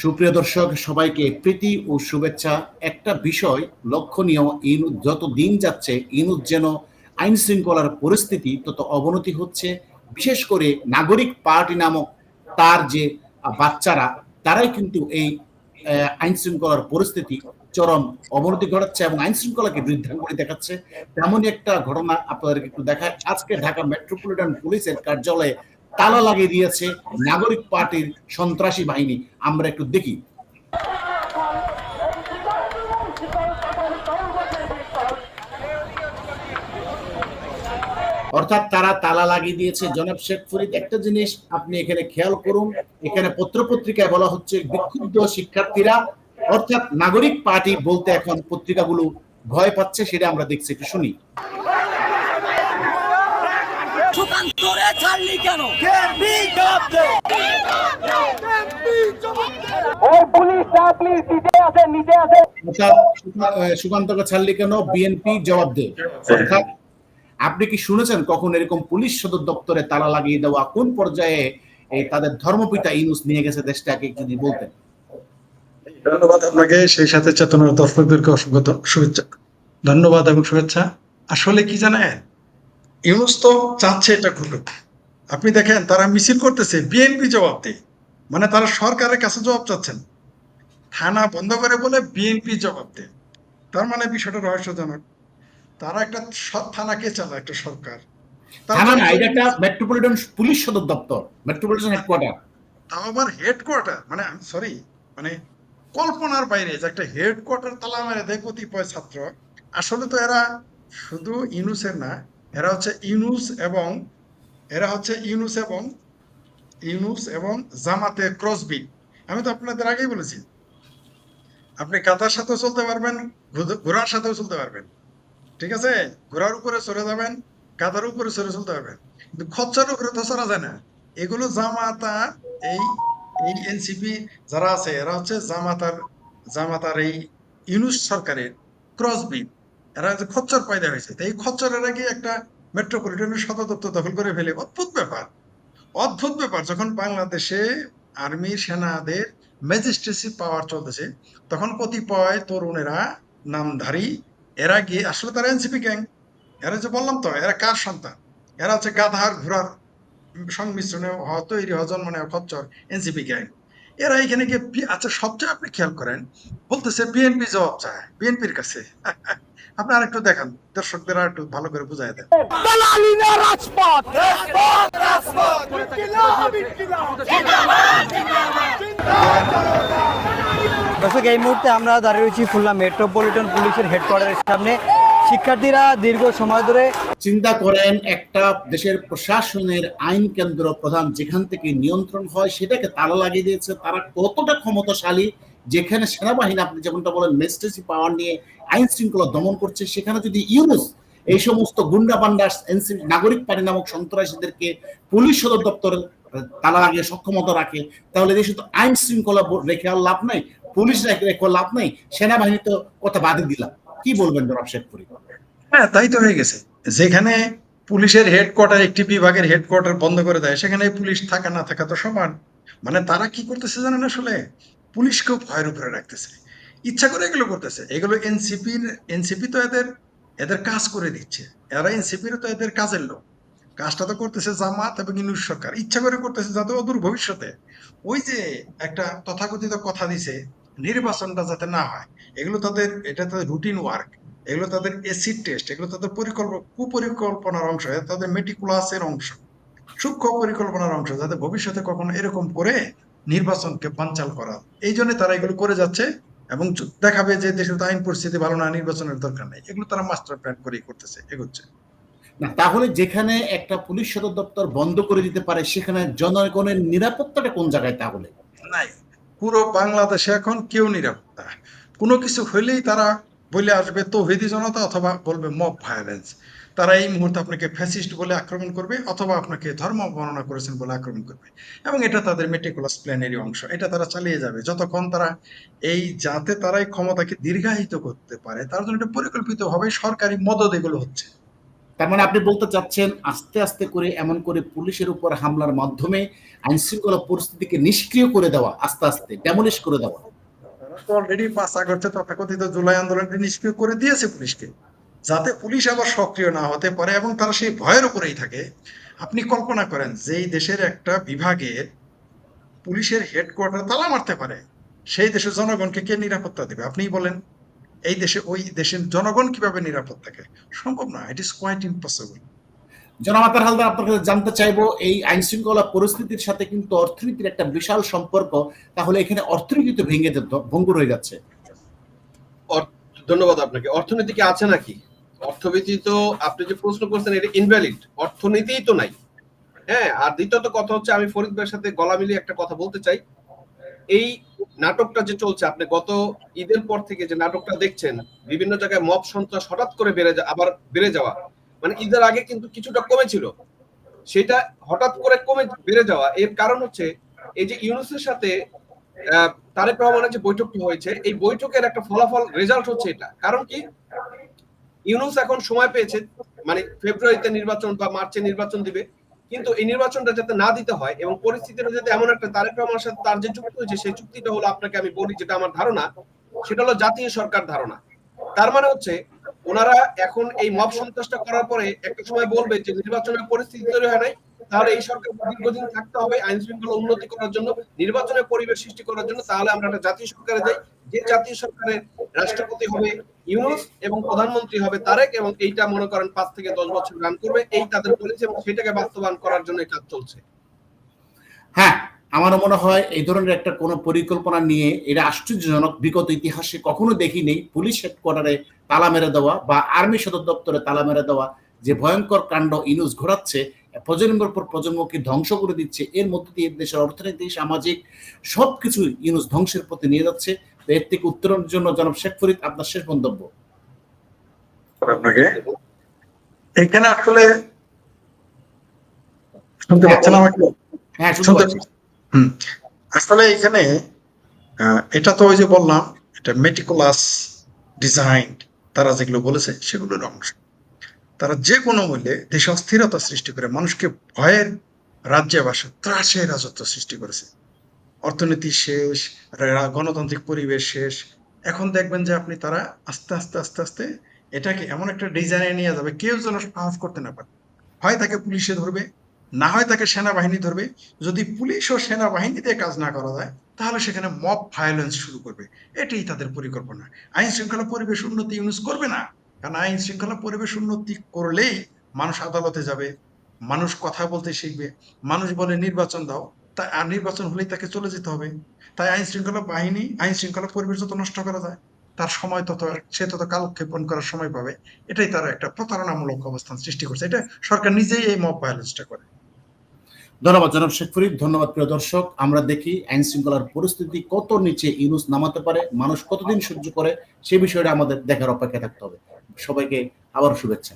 সুপ্রিয় দর্শক, সবাইকে প্রীতি ও শুভেচ্ছা। একটা বিষয় লক্ষণীয়, ইনু যত দিন যাচ্ছে, ইনুজ যেন আইন শৃঙ্খলার পরিস্থিতি তত অবনতি হচ্ছে। বিশেষ করে নাগরিক পার্টি নামক তার যে বাচ্চারা, তারাই কিন্তু এই আইন শৃঙ্খলার পরিস্থিতি চরম অবনতি ঘটাচ্ছে এবং আইন শৃঙ্খলাকে বৃদ্ধাঙ্গুলি দেখাচ্ছে। তেমনই একটা ঘটনা আপনাদেরকে একটু দেখায়। আজকে ঢাকা মেট্রোপলিটন পুলিশের কার্যালয়ে তালা লাগিয়ে দিয়েছে নাগরিক পার্টির সন্ত্রাসী বাহিনী। আমরা একটু দেখি। অর্থাৎ তারা তালা লাগিয়ে দিয়েছে। জনাব শেখ ফরিদ, একটা জিনিস আপনি এখানে খেয়াল করুন, এখানে পত্রপত্রিকায় বলা হচ্ছে বিক্ষুব্ধ শিক্ষার্থীরা, অর্থাৎ নাগরিক পার্টি বলতে এখন পত্রিকাগুলো ভয় পাচ্ছে, সেটা আমরা দেখছি। একটু শুনি। সুকান্তরে ছাড়লি কেন? সুকান্তকে ছাড়লি কেন? বিএনপি জবাব অর্থাৎ আপনি কি শুনেছেন কখন এরকম পুলিশ সদর দপ্তরে তালা লাগিয়ে দেওয়া কোন পর্যায়ে এই তাদের ধর্মপিতা ইনুস নিয়ে গেছে দেশটাকে যদি বলতেন? ধন্যবাদ আপনাকে সেই সাথে চেতনার দর্শকদেরকে অসংখ্য শুভেচ্ছা। ধন্যবাদ এবং শুভেচ্ছা। আসলে কি জানেন? ইউনুস তো চাচ্ছে এটা ঘটুক। আপনি দেখেন তারা মিছিল করতেছে বিএনপি জবাব দেয়। মানে তারা সরকারের কাছে জবাব চাচ্ছেন। থানা বন্ধ করে বলে বিএনপি জবাব দেয়। তার মানে বিষয়টা রহস্যজনক। তারা একটা স- থানাকে চালায় একটা সরকার? মেট্রোপলিটন পুলিশ সদর দপ্তর মেট্রোপলিটন হেডকোয়ার্টার তাও আবার হেডকোয়ার্টার মানে সরি মানে কল্পনার বাইরে যে একটা হেডকোয়ার্টার তালা মেরে দেয় কতিপয় ছাত্র। আসলে তো এরা শুধু ইউনুসের না এরা হচ্ছে ইউনুস এবং এরা হচ্ছে ইউনুস এবং ইউনুস এবং জামাতে ক্রসবিট আমি তো আপনাদের আগেই বলেছি। আপনি কাতার সাথেও চলতে পারবেন ঘোড়ার সাথেও চলতে পারবেন। ঠিক আছে? ঘোড়ার উপরে চড়ে যাবেন কাতার উপরে চড়ে চলতে পারবেন। কিন্তু খচ্চার উপরে তো চড়া যায় না। এগুলো জামাতা, এই এই এনসিপি যারা আছে, এরা হচ্ছে জামাতার জামাতার এই ইউনুস সরকারের ক্রসবিট এরা যে খচ্চর পয়দা হয়েছে, তো এই খচ্চরেরা কি একটা মেট্রোপলিটনের সদর দপ্তর দখল করে ফেলে। অদ্ভুত ব্যাপার। অদ্ভুত ব্যাপার। যখন বাংলাদেশে আর্মি সেনাদের ম্যাজিস্ট্রেসি পাওয়ার চলতেছে, তখন কতিপয় তরুণেরা নামধারী, এরা গিয়ে, আসলে তারা এনসিপি গ্যাং। এরা যে বললাম তো, এরা কার সন্তান? এরা হচ্ছে গাধার ঘোড়ার সংমিশ্রণে হওয়া, তৈরি হওয়া, জন্ম নেওয়া খচ্চর এনসিপি গ্যাং। এরা এখানে গিয়ে আচ্ছা সবচেয়ে আপনি খেয়াল করেন, বলতেছে বিএনপি জবাব চায়, বিএনপির কাছে। আপনি আরেকটু দেখান দর্শকদের আর একটু ভালো করে বুঝাই দেন। দর্শক এই মুহূর্তে আমরা দাঁড়িয়ে রয়েছি খুলনা মেট্রোপলিটন পুলিশের হেডকোয়ার্টারের সামনে। শিক্ষার্থীরা দীর্ঘ সময় ধরে চিন্তা করেন একটা দেশের প্রশাসনের আইন কেন্দ্র প্রধান যেখান থেকে নিয়ন্ত্রণ হয় সেটাকে তালা লাগিয়ে দিয়েছে। তারা কতটা ক্ষমতাশালী যেখানে সেনাবাহিনী, আপনি যেমনটা বলেন মেস্টেসি পাওয়ার নিয়ে আইন শৃঙ্খলা দমন করছে, সেখানে যদি ইউনুস এই সমস্ত গুন্ডা এনসি নাগরিক পার্টি নামক সন্ত্রাসীদেরকে পুলিশ সদর দপ্তরে তালা লাগিয়ে সক্ষমতা রাখে, তাহলে দেশে তো আইন শৃঙ্খলা রেখে আর লাভ নাই, পুলিশ রেখে লাভ নাই, সেনাবাহিনী তো কথা বাদে দিলাম। কি বলবেন জনাব শেখ ফরিদ? হ্যাঁ তাই তো হয়ে গেছে। যেখানে পুলিশের হেডকোয়ার্টার একটি বিভাগের হেডকোয়ার্টার বন্ধ করে দেয়, সেখানে পুলিশ থাকা না থাকা তো সমান। মানে তারা কি করতেছে জানেন আসলে? পুলিশকেও ভয়ের উপরে রাখতেছে। ইচ্ছা করে এগুলো করতেছে। এগুলো এনসিপির এনসিপি তো এদের এদের কাজ করে দিচ্ছে। এরা এনসিপির তো এদের কাজের লোক। কাজটা তো করতেছে জামাত এবং ইনুস সরকার। ইচ্ছা করে করতেছে যাতে অদূর ভবিষ্যতে ওই যে একটা তথাকথিত কথা দিছে, নির্বাচনটা যাতে না হয়। এগুলো তাদের এটা তাদের রুটিন ওয়ার্ক এগুলো তাদের এসিড টেস্ট এগুলো তাদের পরিকল্পনা কুপরিকল্পনার অংশ। তাদের মেটিকুলাসের অংশ। সূক্ষ্ম পরিকল্পনার অংশ। যাতে ভবিষ্যতে কখনো এরকম করে নির্বাচনকে বানচাল করা। এই জন্য তারা এগুলো করে যাচ্ছে এবং দেখাবে যে দেশের আইন পরিস্থিতি ভালো না নির্বাচনের দরকার নেই। এগুলো তারা মাস্টার প্ল্যান করেই করতেছে এগোচ্ছে। না তাহলে যেখানে একটা পুলিশ সদর দপ্তর বন্ধ করে দিতে পারে সেখানে জনগণের নিরাপত্তাটা কোন জায়গায় তাহলে? নাই পুরো বাংলাদেশে এখন কেউ নিরাপত্তা। কোনো কিছু হইলেই তারা বলে আসবে তো তৌহিদি জনতা অথবা বলবে মব ভায়োলেন্স তারা এই মুহূর্তে আপনাকে ফ্যাসিস্ট বলে আক্রমণ করবে অথবা আপনাকে ধর্ম বর্ণনা করেছেন বলে আক্রমণ করবে। এবং এটা তাদের মেটিকুলাস প্ল্যানেরই অংশ। এটা তারা চালিয়ে যাবে। যতক্ষণ তারা এই যাতে তারা এই ক্ষমতাকে দীর্ঘায়িত করতে পারে তার জন্য এটা পরিকল্পিতভাবে সরকারি মদত এগুলো হচ্ছে। তার মানে আপনি বলতে চাচ্ছেন আস্তে আস্তে করে এমন করে পুলিশের উপর হামলার মাধ্যমে আইন শৃঙ্খলা পরিস্থিতিকে নিষ্ক্রিয় করে দেওয়া আস্তে আস্তে ড্যামলিশ করে দেওয়া। অলরেডি পাঁচ আগস্টে তথাকথিত জুলাই আন্দোলনকে নিষ্ক্রিয় করে দিয়েছে পুলিশকে। যাতে পুলিশ আবার সক্রিয় না হতে পারে এবং তারা সেই ভয়ের উপরেই থাকে। আপনি কল্পনা করেন যেই দেশের একটা বিভাগের পুলিশের হেডকোয়ার্টার তালা মারতে পারে সেই দেশের জনগণকে কে নিরাপত্তা দেবে? আপনিই বলেন এই দেশে ওই দেশের জনগণ কীভাবে নিরাপদ থাকে? সম্ভব না ইট ইজ কোয়াইট ইম্পসিবল জনমাতার হালদার আপনার কাছে জানতে চাইব এই আইন শৃঙ্খলা পরিস্থিতির সাথে কিন্তু অর্থনীতির একটা বিশাল সম্পর্ক তাহলে এখানে অর্থনীতি তো ভেঙে যেত ভঙ্গুর হয়ে যাচ্ছে। ধন্যবাদ আপনাকে। অর্থনীতি কি আছে নাকি? অর্থনীতি তো আপনি যে প্রশ্ন করছেন, এটা ইনভ্যালিড অর্থনীতিই তো নাই। হ্যাঁ আর দ্বিতীয়ত কথা হচ্ছে, আমি ফরিদ ভাইয়ের সাথে গলা মিলিয়ে একটা কথা বলতে চাই। এই নাটকটা যে চলছে, আপনি গত ঈদের পর থেকে যে নাটকটা দেখছেন, বিভিন্ন জায়গায় মব সন্ত্রাস হঠাৎ করে বেড়ে আবার বেড়ে যাওয়া মানে ঈদের আগে কিন্তু কিছুটা কমেছিল। সেটা হঠাৎ করে কমে বেড়ে যাওয়া, এর কারণ হচ্ছে এই যে ইউনুসের সাথে তারেক রহমানের যে বৈঠকটি হয়েছে, এই বৈঠকের একটা ফলাফল রেজাল্ট হচ্ছে এটা। কারণ কি? ইউনুস এখন সময় পেয়েছে মানে ফেব্রুয়ারিতে নির্বাচন বা মার্চে নির্বাচন দিবে, কিন্তু এই নির্বাচনটা যাতে না দিতে হয় এবং পরিস্থিতিটা যাতে এমন একটা তারেক রহমানের সাথে তার যে চুক্তি হয়েছে, সেই চুক্তিটা হলো আপনাকে আমি বলি যেটা আমার ধারণা, সেটা হলো জাতীয় সরকার ধারণা। তার মানে হচ্ছে, ওনারা এখন এই মব সন্ত্রাসটা করার পরে একটা সময় বলবে যে নির্বাচনের পরিস্থিতি তৈরি হয় নাই, তাহলে এই সরকার দীর্ঘদিন থাকতে হবে, আইন শৃঙ্খলা উন্নতি করার জন্য, নির্বাচনের পরিবেশ সৃষ্টি করার জন্য, তাহলে আমরা একটা জাতীয় সরকারে যাই। যে জাতীয় সরকারের রাষ্ট্রপতি হবে ইউনুস এবং প্রধানমন্ত্রী হবে তারেক এবং এইটা মনে করেন পাঁচ থেকে দশ বছর রান করবে, এই তাদের পলিসি এবং সেটাকে বাস্তবায়ন করার জন্য কাজ চলছে। হ্যাঁ আমারও মনে হয় এই ধরনের একটা কোনো পরিকল্পনা নিয়ে এটা আশ্চর্যজনক। বিগত ইতিহাসে কখনো দেখিনি পুলিশ হেডকোয়ার্টারে তালা মেরে দেওয়া বা আর্মি সদর দপ্তরে তালা মেরে দেওয়া যে ভয়ঙ্কর কাণ্ড ইনুস ঘোরাচ্ছে, প্রজন্মের পর প্রজন্মকে ধ্বংস করে দিচ্ছে, এর মধ্যে দিয়ে দেশের অর্থনীতি, সামাজিক সবকিছু ইনুস ধ্বংসের পথে নিয়ে যাচ্ছে। এর থেকে উত্তরণের জন্য জনাব শেখ ফরিদ আপনার শেষ মন্তব্য। আপনাকে? এখানে আসলে শুনতে পাচ্ছেন আমাকে? হ্যাঁ। আসলে এখানে এটা তো ওই যে বললাম এটা মেটিকুলাস ডিজাইন তারা যেগুলো বলেছে সেগুলোর অংশ। তারা যে কোনো মূল্যে দেশে অস্থিরতা সৃষ্টি করে মানুষকে ভয়ের রাজ্যে বাসে ত্রাসে রাজত্ব সৃষ্টি করেছে। অর্থনীতি শেষ গণতান্ত্রিক পরিবেশ শেষ। এখন দেখবেন যে আপনি তারা আস্তে আস্তে আস্তে আস্তে এটাকে এমন একটা ডিজাইনে নিয়ে যাবে, কেউ যেন সাহস করতে না পারে। হয় তাকে পুলিশে ধরবে, না হয় তাকে সেনাবাহিনী ধরবে। যদি পুলিশ ও সেনাবাহিনীতে কাজ না করা যায়, তাহলে সেখানে মব ভায়োলেন্স শুরু করবে। এটাই তাদের পরিকল্পনা। আইন শৃঙ্খলা পরিবেশ উন্নতি ইউনুস করবে না। কারণ আইন শৃঙ্খলা পরিবেশ উন্নতি করলেই মানুষ আদালতে যাবে, মানুষ কথা বলতে শিখবে, মানুষ বলে নির্বাচন দাও। তাই আর নির্বাচন হলেই তাকে চলে যেতে হবে। তাই আইন শৃঙ্খলা বাহিনী, আইন শৃঙ্খলা পরিবেশ যত নষ্ট করা যায়, তার সময় তত, সে তত কালক্ষেপণ করার সময় পাবে। এটাই তারা একটা প্রতারণামূলক অবস্থান সৃষ্টি করছে। এটা সরকার নিজেই এই মব ভায়োলেন্সটা করে। ধন্যবাদ জনাব শেখ ফরিদ। ধন্যবাদ প্রিয় দর্শক। আমরা দেখি আইন শৃঙ্খলার পরিস্থিতি কত নিচে ইউনুস নামাতে পারে, মানুষ কতদিন সহ্য করে, সে বিষয়টা আমাদের দেখার অপেক্ষা থাকতে হবে। সবাইকে আবার শুভেচ্ছা।